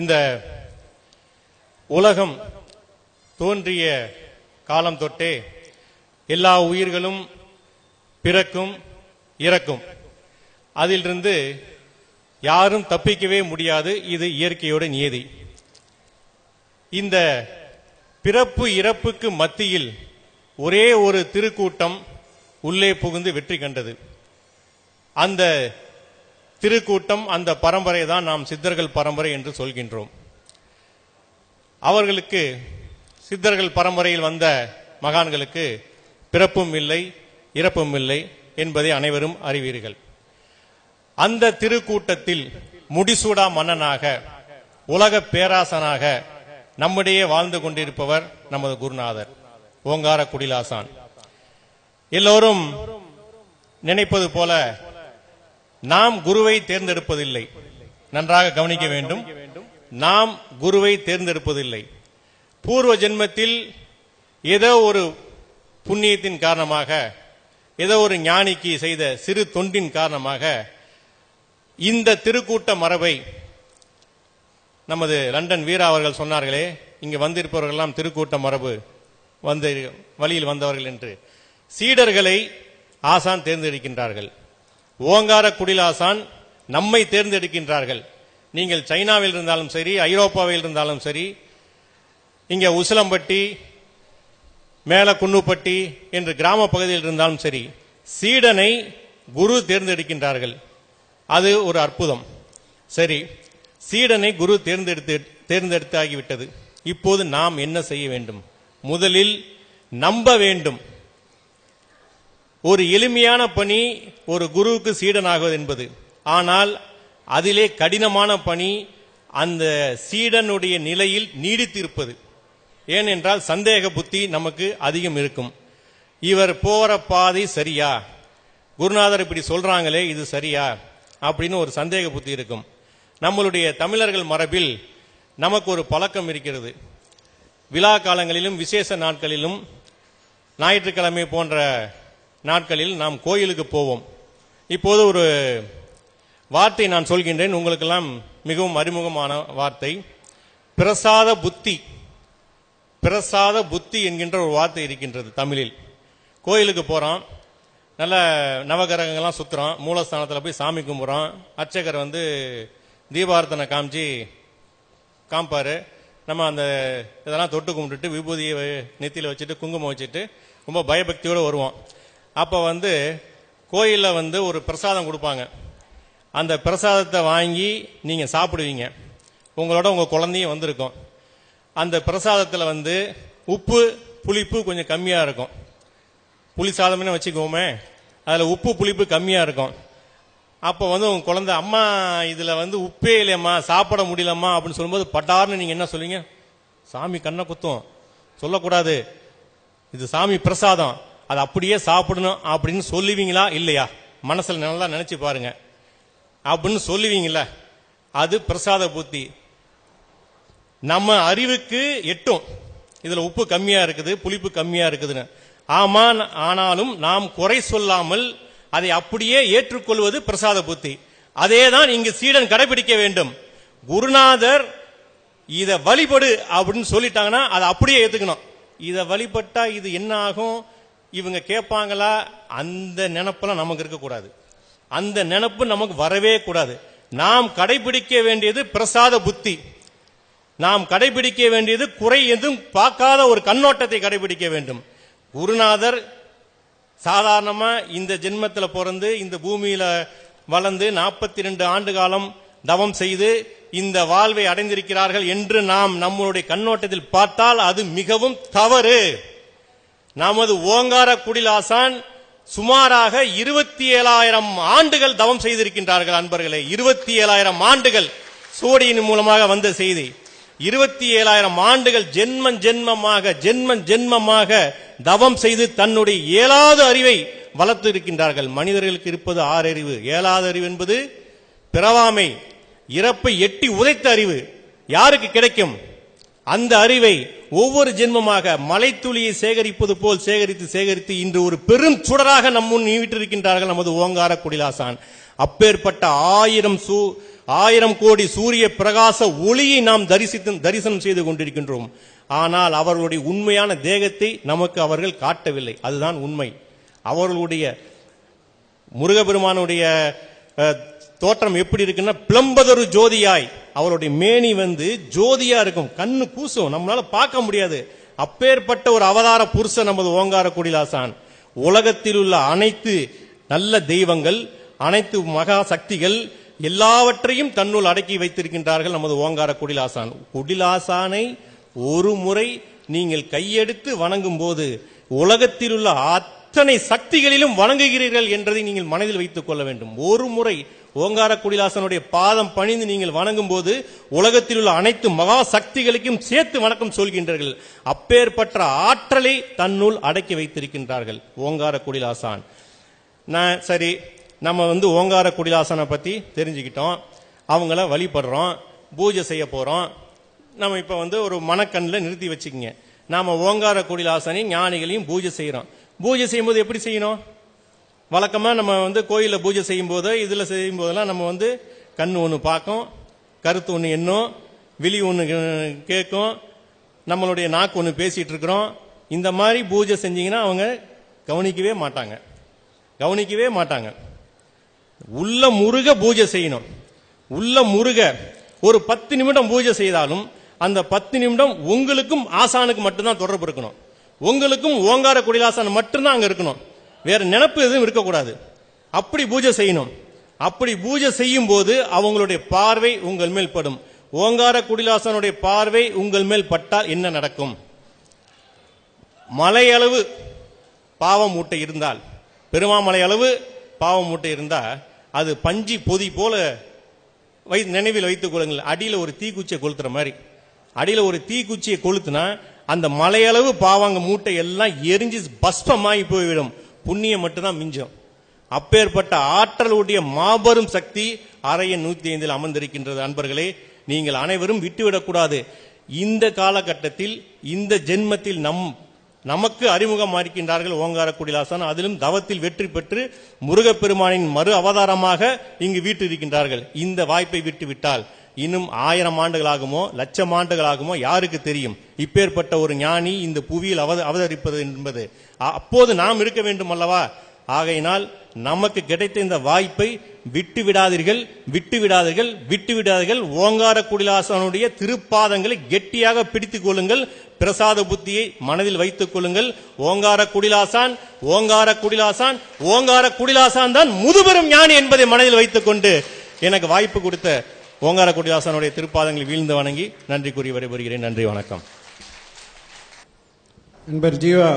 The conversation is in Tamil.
இந்த உலகம் தோன்றிய காலம் தொட்டே எல்லா உயிர்களும் பிறக்கும் இறக்கும். அதிலிருந்து யாரும் தப்பிக்கவே முடியாது இது இயற்கையோட நியதி. இந்த பிறப்பு இறப்புக்கு மத்தியில் ஒரே ஒரு திருக்கூட்டம் உள்ளே புகுந்து வெற்றி கண்டது. அந்த திருக்கூட்டம் அந்த பரம்பரை தான் நாம் சித்தர்கள் பரம்பரை என்று சொல்கின்றோம். அவர்களுக்கு சித்தர்கள் பரம்பரையில் வந்த மகான்களுக்கு பிறப்பும் இல்லை இறப்பும் இல்லை என்பதை அனைவரும் அறிவீர்கள். அந்த திருக்கூட்டத்தில் முடிசூடா மன்னனாக உலக பேராசனாக நம்மிடையே வாழ்ந்து கொண்டிருப்பவர் நமது குருநாதர் ஓங்கார குடிலாசான். எல்லோரும் நினைப்பது போல நாம் குருவை தேர்ந்தெடுப்பதில்லை. நன்றாக கவனிக்க வேண்டும். நாம் குருவை தேர்ந்தெடுப்பதில்லை. பூர்வ ஜென்மத்தில் ஏதோ ஒரு புண்ணியத்தின் காரணமாக ஏதோ ஒரு ஞானிக்கு செய்த சிறு தொண்டின் காரணமாக இந்த திருக்கூட்ட மரபை நமது லண்டன் வீரா அவர்கள் சொன்னார்களே இங்கு வந்திருப்பவர்கள்லாம் திருக்கூட்ட மரபு வந்து வழியில் வந்தவர்கள் என்று. சீடர்களை ஆசான் தேர்ந்தெடுக்கின்றார்கள். ஓங்கார குடிலாசான் நம்மை தேர்ந்தெடுக்கின்றார்கள். நீங்கள் சைனாவில் இருந்தாலும் சரி ஐரோப்பாவில் இருந்தாலும் சரி இங்கே உசிலம்பட்டி மேல குன்னுப்பட்டி என்று கிராம பகுதியில் இருந்தாலும் சரி சீடனை குரு தேர்ந்தெடுக்கின்றார்கள். அது ஒரு அற்புதம். சரி சீடனை குரு தேர்ந்தெடுத்து தேர்ந்தெடுத்தாகிவிட்டது. இப்போது நாம் என்ன செய்ய வேண்டும்? முதலில் நம்ப வேண்டும். ஒரு எளிமையான பணி ஒரு குருவுக்கு சீடனாகுவது என்பது. ஆனால் அதிலே கடினமான பணி அந்த சீடனுடைய நிலையில் நீடித்திருப்பது. ஏனென்றால் சந்தேக புத்தி நமக்கு அதிகம் இருக்கும். இவர் போற பாதை சரியா? குருநாதர் இப்படி சொல்றாங்களே இது சரியா? அப்படின்னு ஒரு சந்தேக புத்தி இருக்கும். நம்மளுடைய தமிழர்கள் மரபில் நமக்கு ஒரு பழக்கம் இருக்கிறது. விழா காலங்களிலும் விசேஷ நாட்களிலும் ஞாயிற்றுக்கிழமை போன்ற நாட்களில் நாம் கோயிலுக்கு போவோம். இப்போது ஒரு வார்த்தை நான் சொல்கின்றேன். உங்களுக்கெல்லாம் மிகவும் அறிமுகமான வார்த்தை. பிரசாத புத்தி. பிரசாத புத்தி என்கின்ற ஒரு வார்த்தை இருக்கின்றது தமிழில். கோயிலுக்கு போகிறோம் நல்ல நவகிரகங்கள்லாம் சுற்றுறோம் மூலஸ்தானத்தில் போய் சாமி கும்பிட்றோம் அர்ச்சகர் வந்து தீபார்த்தனை காமிச்சு காமிப்பார். நம்ம அந்த இதெல்லாம் தொட்டு கும்பிட்டுட்டு விபூதியை வ- வச்சுட்டு குங்குமம் வச்சுட்டு ரொம்ப பயபக்தியோடு வருவோம் அப்போ வந்து கோயிலில் வந்து ஒரு பிரசாதம் கொடுப்பாங்க. அந்த பிரசாதத்தை வாங்கி நீங்கள் சாப்பிடுவீங்க. உங்களோட உங்கள் குழந்தையும் வந்திருக்கும். அந்த பிரசாதத்தில் வந்து உப்பு புளிப்பு கொஞ்சம் கம்மியாக இருக்கும். புளி சாதம்னு வச்சுக்கோமே. அதில் உப்பு புளிப்பு கம்மியாக இருக்கும். அப்போ வந்து உங்கள் குழந்தை அம்மா இதில் வந்து உப்பே இல்லையம்மா சாப்பிட முடியலம்மா அப்படின்னு சொல்லும்போது பட்டார்னு நீங்கள் என்ன சொல்லுவீங்க? சாமி கண்ணை குத்தும். சொல்லக்கூடாது. இது சாமி பிரசாதம். அதை அப்படியே சாப்பிடணும் அப்படின்னு சொல்லுவீங்களா? இல்லையா? மனசில் நல்லா நினைச்சு பாருங்க. அப்படின்னு சொல்லுவீங்களா அது பிரசாத புத்தி. நம்ம அறிவுக்கு எட்டும். இதுல உப்பு கம்மியா இருக்குது புளிப்பு கம்மியா இருக்குதுன்னு. ஆமா ஆனாலும் நாம் குறை சொல்லாமல் அதை அப்படியே ஏற்றுக்கொள்வது பிரசாத புத்தி. அதே தான் இங்கு சீடன் கடைபிடிக்க வேண்டும். குருநாதர் இதை வழிபடு அப்படின்னு சொல்லிட்டாங்கன்னா அதை அப்படியே ஏத்துக்கணும். இதை வழிபட்டா இது என்ன ஆகும் இவங்க கேட்பாங்களா? அந்த நினப்பெல்லாம் நமக்கு இருக்கக்கூடாது. அந்த நினப்பு நமக்கு வரவே கூடாது. நாம் கடைபிடிக்க வேண்டியது பிரசாத புத்தி. நாம் கடைபிடிக்க வேண்டியது குறை எதுவும் பார்க்காத ஒரு கண்ணோட்டத்தை கடைபிடிக்க வேண்டும். குருநாதர் சாதாரணமாக இந்த ஜென்மத்தில் பிறந்து இந்த பூமியில் வளர்ந்து நாற்பத்தி ரெண்டு ஆண்டு காலம் தவம் செய்து இந்த வாழ்வை அடைந்திருக்கிறார்கள் என்று நாம் நம்மளுடைய கண்ணோட்டத்தில் பார்த்தால் அது மிகவும் தவறு. நமது ஓங்கார குடிலாசான் சுமாராக இருபத்தி ஏழாயிரம் ஆண்டுகள் தவம் செய்திருக்கின்றார்கள் அன்பர்களே. இருபத்தி ஏழாயிரம் ஆண்டுகள் சோடியின் மூலமாக வந்த செய்தி. இருபத்தி ஏழாயிரம் ஆண்டுகள் ஜென்மன் ஜென்மமாக ஜென்மன் ஜென்மமாக தவம் செய்து தன்னுடைய ஏழாவது அறிவை வளர்த்து இருக்கின்றார்கள் மனிதர்களுக்கு இருப்பது ஆறறிவு. ஏழாவது அறிவு என்பது பிறவாமை இறப்பை எட்டி உதைத்த அறிவு. யாருக்கு கிடைக்கும்? அந்த அறிவை ஒவ்வொரு ஜென்மமாக மலைத்துளியை சேகரிப்பது போல் சேகரித்து சேகரித்து இன்று ஒரு பெரும் சுடராக நம் முன் நீவிட்டிருக்கின்றார்கள் நமது ஓங்கார குடிலாசான். அப்பேற்பட்ட ஆயிரம் சூ ஆயிரம் கோடி சூரிய பிரகாச ஒளியை நாம் தரிசித்து தரிசனம் செய்து கொண்டிருக்கின்றோம். ஆனால் அவர்களுடைய உண்மையான தேகத்தை நமக்கு அவர்கள் காட்டவில்லை. அதுதான் உண்மை. அவர்களுடைய முருகபெருமானுடைய தோற்றம் எப்படி இருக்குன்னா பிளம்பதொரு ஜோதியாய் அவளுடைய மேனி வந்து ஜோதியா இருக்கும். கண்ணு கூசும். நம்மளால பார்க்க முடியாது. அப்பேற்பட்ட ஒரு அவதார புருஷன் நமது ஓங்கார குடிலாசான். உலகத்தில் உள்ள அனைத்து நல்ல தெய்வங்கள் அனைத்து மகா சக்திகள் எல்லாவற்றையும் தன்னுள் அடக்கி வைத்திருக்கின்றார்கள் நமது ஓங்கார குடிலாசான். குடிலாசானை ஒரு முறை நீங்கள் கையெடுத்து வணங்கும் போது உலகத்தில் உள்ள அத்தனை சக்திகளிலும் வணங்குகிறீர்கள் என்றதை நீங்கள் மனதில் வைத்துக் கொள்ள வேண்டும். ஒரு முறை ஓங்கார குடிலாசனுடைய பாதம் பணிந்து நீங்கள் வணங்கும் போது உலகத்தில் உள்ள அனைத்து மகா சக்திகளுக்கும் சேர்த்து வணக்கம் சொல்கின்றார்கள். அப்பேற்பட்ட ஆற்றலை தன்னுள் அடக்கி வைத்திருக்கின்றார்கள் ஓங்கார குடிலாசான். நான் சரி நம்ம வந்து ஓங்கார குடிலாசனை பற்றி தெரிஞ்சுக்கிட்டோம். அவங்கள வழிபடுறோம் பூஜை செய்ய போகிறோம் நம்ம இப்போ வந்து ஒரு மனக்கண்ணில் நிறுத்தி வச்சுக்கோங்க. நாம் ஓங்கார குடிலாசனையும் ஞானிகளையும் பூஜை செய்கிறோம் பூஜை செய்யும்போது எப்படி செய்யணும்? வழக்கமாக நம்ம வந்து கோயிலில் பூஜை செய்யும் போதோ இதில் செய்யும் போதெல்லாம் நம்ம வந்து கண் ஒன்று பார்க்கும் கருத்து ஒன்று எண்ணும் விழி ஒன்று கேட்கும் நம்மளுடைய நாக்கு ஒன்று பேசிகிட்டு இருக்கிறோம். இந்த மாதிரி பூஜை செஞ்சீங்கன்னா அவங்க கவனிக்கவே மாட்டாங்க. கவனிக்கவே மாட்டாங்க. உள்ள முருக பூஜை செய்யணும். உள்ள முருக ஒரு பத்து நிமிடம் பூஜை செய்தாலும் அந்த பத்து நிமிடம் உங்களுக்கும் ஆசானுக்கு மட்டும்தான் தொடர்பு இருக்கணும். உங்களுக்கும் ஓங்கார குடிலாசான் மட்டும்தான் அங்கே இருக்கணும். வேற நினப்பு எதுவும் இருக்கக்கூடாது. அப்படி பூஜை செய்யணும். அப்படி பூஜை செய்யும் போது அவங்களுடைய பார்வை உங்கள் மேல் படும். ஓங்கார குடிலாசனுடைய பார்வை உங்கள் மேல் பட்டால் என்ன நடக்கும்? மலையளவு பாவம் மூட்டை இருந்தால் பெருமாமலை அளவு பாவம் மூட்டை இருந்தால் அது பஞ்சி பொதி போல வை நினைவில் வைத்துக் கொள்ளுங்கள். அடியில் ஒரு தீக்குச்சியை கொளுத்துற மாதிரி. அடியில் ஒரு தீக்குச்சியை கொளுத்துனா அந்த மலையளவு பாவாங்க மூட்டை எல்லாம் எரிஞ்சு பஸ்பமாகி போய்விடும். புண்ணியம் மட்டும்தான் மிஞ்சம். அப்பேற்பட்ட ஆற்றலுடைய மாபெரும் சக்தி அறையின் நூத்தி ஐந்தில் அமர்ந்திருக்கின்றது. அன்பர்களே நீங்கள் அனைவரும் விட்டுவிடக்கூடாது. இந்த காலகட்டத்தில் இந்த ஜென்மத்தில் நம் நமக்கு அறிமுகமாக இருக்கின்றார்கள் ஓங்கார குடிலாசன். அதிலும் தவத்தில் வெற்றி பெற்று முருகப்பெருமானின் மறு அவதாரமாக இங்கு வீட்டிருக்கின்றார்கள் இந்த வாய்ப்பை விட்டுவிட்டால் இன்னும் ஆயிரம் ஆண்டுகளாகுமோ லட்சம் ஆண்டுகளாகுமோ யாருக்கு தெரியும்? இப்பேற்பட்ட ஒரு ஞானி இந்த புவியில் அவத அவதரிப்பது என்பது. அப்போது நாம் இருக்க வேண்டும் அல்லவா? ஆகையினால் நமக்கு கிடைத்த இந்த வாய்ப்பை விட்டு விடாதீர்கள் விட்டு விடாதீர்கள் விட்டு விடாதீர்கள். ஓங்கார குடிலாசனுடைய திருப்பாதங்களை கெட்டியாக பிடித்துக் கொள்ளுங்கள். பிரசாத புத்தியை மனதில் வைத்துக் கொள்ளுங்கள். ஓங்கார குடிலாசான் ஓங்கார குடிலாசான் ஓங்கார குடிலாசான் தான் முதுபெரும் ஞானி என்பதை மனதில் வைத்துக் கொண்டு எனக்கு வாய்ப்பு கொடுத்த ஓங்கார குடிலாசனுடைய திருப்பாதங்களை வீழ்ந்து வணங்கி நன்றி கூறி வரைபெறுகிறேன் நன்றி வணக்கம். நண்பர் ஜீவா